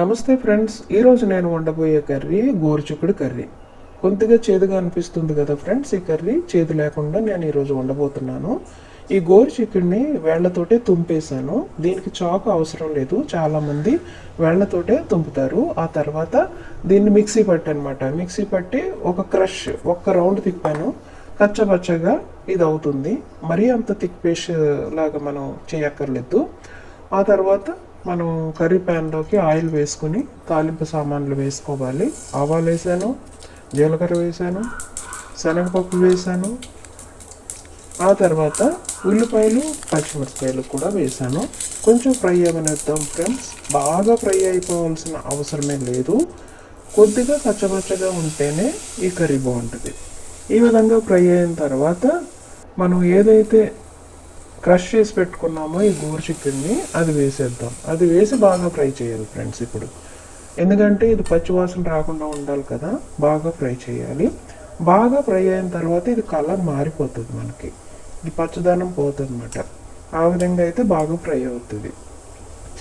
నమస్తే ఫ్రెండ్స్ ఈరోజు నేను వండబోయే కర్రీ గోరుచిక్కుడు కర్రీ. కొద్దిగా చేదుగా అనిపిస్తుంది కదా ఫ్రెండ్స్ ఈ కర్రీ చేదు లేకుండా నేను ఈరోజు వండబోతున్నాను. ఈ గోరు చిక్కుడిని వేళ్ళతోటే తుంపేశాను. దీనికి చాకు అవసరం లేదు చాలామంది వేళ్ళతోటే తుంపుతారు. ఆ తర్వాత దీన్ని మిక్సీ పట్టి అనమాట మిక్సీ పట్టి ఒక క్రష్ ఒక్క రౌండ్ తిప్పాను. కచ్చబచ్చగా ఇది అవుతుంది. మరీ అంత థిక్ పేస్ట్ లాగా మనం చేయక్కర్లేదు. ఆ తర్వాత మనం కర్రీ ప్యాన్లోకి ఆయిల్ వేసుకుని తాలింపు సామాన్లు వేసుకోవాలి. ఆవాలు వేసాను జీలకర్ర వేసాను శనగపప్పు వేసాను. ఆ తర్వాత ఉల్లిపాయలు పచ్చిమిరపకాయలు కూడా వేసాను. కొంచెం ఫ్రై అవనిద్దాం ఫ్రెండ్స్. బాగా ఫ్రై అయిపోవాల్సిన అవసరమే లేదు. కొద్దిగా కచ్చపచ్చగా ఉంటేనే ఈ కర్రీ బాగుంటుంది. ఈ విధంగా ఫ్రై అయిన తర్వాత మనం ఏదైతే క్రష్ చేసి పెట్టుకున్నామో ఈ గోరు చికెన్ని అది వేసేద్దాం. అది వేసి బాగా ఫ్రై చేయాలి ఫ్రెండ్స్ ఇప్పుడు. ఎందుకంటే ఇది పచ్చివాసన రాకుండా ఉండాలి కదా బాగా ఫ్రై చేయాలి. బాగా ఫ్రై అయిన తర్వాత ఇది కలర్ మారిపోతుంది మనకి. ఇది పచ్చదనం పోతుందన్నమాట. ఆ విధంగా అయితే బాగా ఫ్రై అవుతుంది.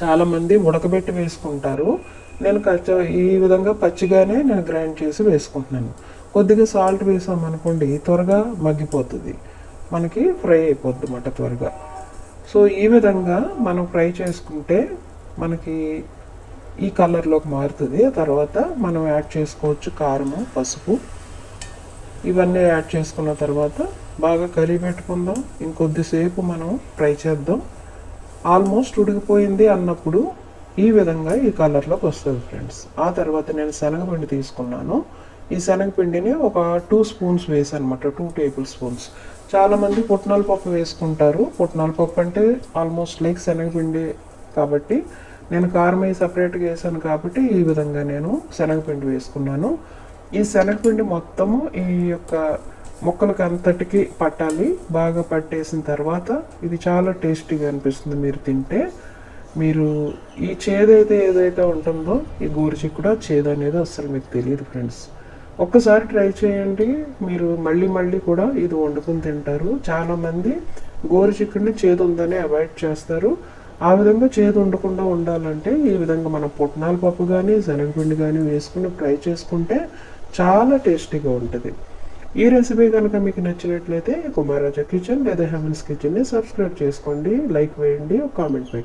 చాలామంది ఉడకబెట్టి వేసుకుంటారు. నేను కచ్చ ఈ విధంగా పచ్చిగానే నేను గ్రైండ్ చేసి వేసుకుంటున్నాను. కొద్దిగా సాల్ట్ వేసాం అనుకోండి త్వరగా మగ్గిపోతుంది. మనకి ఫ్రై అయిపోద్ది అన్నమాట త్వరగా. సో ఈ విధంగా మనం ఫ్రై చేసుకుంటే మనకి ఈ కలర్లోకి మారుతుంది. తర్వాత మనం యాడ్ చేసుకోవచ్చు కారము పసుపు. ఇవన్నీ యాడ్ చేసుకున్న తర్వాత బాగా కర్రీ పెట్టుకుందాం. ఇంకొద్దిసేపు మనం ఫ్రై చేద్దాం. ఆల్మోస్ట్ ఉడికిపోయింది అన్నప్పుడు ఈ విధంగా ఈ కలర్లోకి వస్తుంది ఫ్రెండ్స్. ఆ తర్వాత నేను శనగపిండి తీసుకున్నాను. ఈ శనగపిండిని ఒక టూ స్పూన్స్ వేసానమాట అనమాట టూ టేబుల్ స్పూన్స్ చాలామంది పుట్నాల పప్పు వేసుకుంటారు. పుట్నాల పప్పు అంటే ఆల్మోస్ట్ లైక్ శనగపిండి కాబట్టి నేను కారం వేసి సపరేట్గా వేసాను కాబట్టి ఈ విధంగా నేను శనగపిండి వేసుకున్నాను. ఈ శనగపిండి మొత్తము ఈ యొక్క ముక్కలకి అంతటికి పట్టాలి. బాగా పట్టేసిన తర్వాత ఇది చాలా టేస్టీగా అనిపిస్తుంది మీరు తింటే. మీరు ఈ చేదైతే ఏదైతే ఉంటుందో ఈ గోరుచిక్కుడు ఆ చేదు అనేది అస్సలు మీకు తెలియదు ఫ్రెండ్స్. ఒక్కసారి ట్రై చేయండి. మీరు మళ్ళీ మళ్ళీ కూడా ఇది వండుకుని తింటారు. చాలామంది గోరు చికెన్ని చేదు ఉందని అవాయిడ్ చేస్తారు. ఆ విధంగా చేదు ఉండకుండా ఉండాలంటే ఈ విధంగా మనం పుట్నాల పప్పు కానీ శనగపిండి కానీ వేసుకుని ఫ్రై చేసుకుంటే చాలా టేస్టీగా ఉంటుంది. ఈ రెసిపీ కనుక మీకు నచ్చినట్లయితే కుమారాజా కిచెన్ లేదా హెవెన్స్ కిచెన్ని సబ్స్క్రైబ్ చేసుకోండి. లైక్ వేయండి ఒక కామెంట్ పెట్టండి.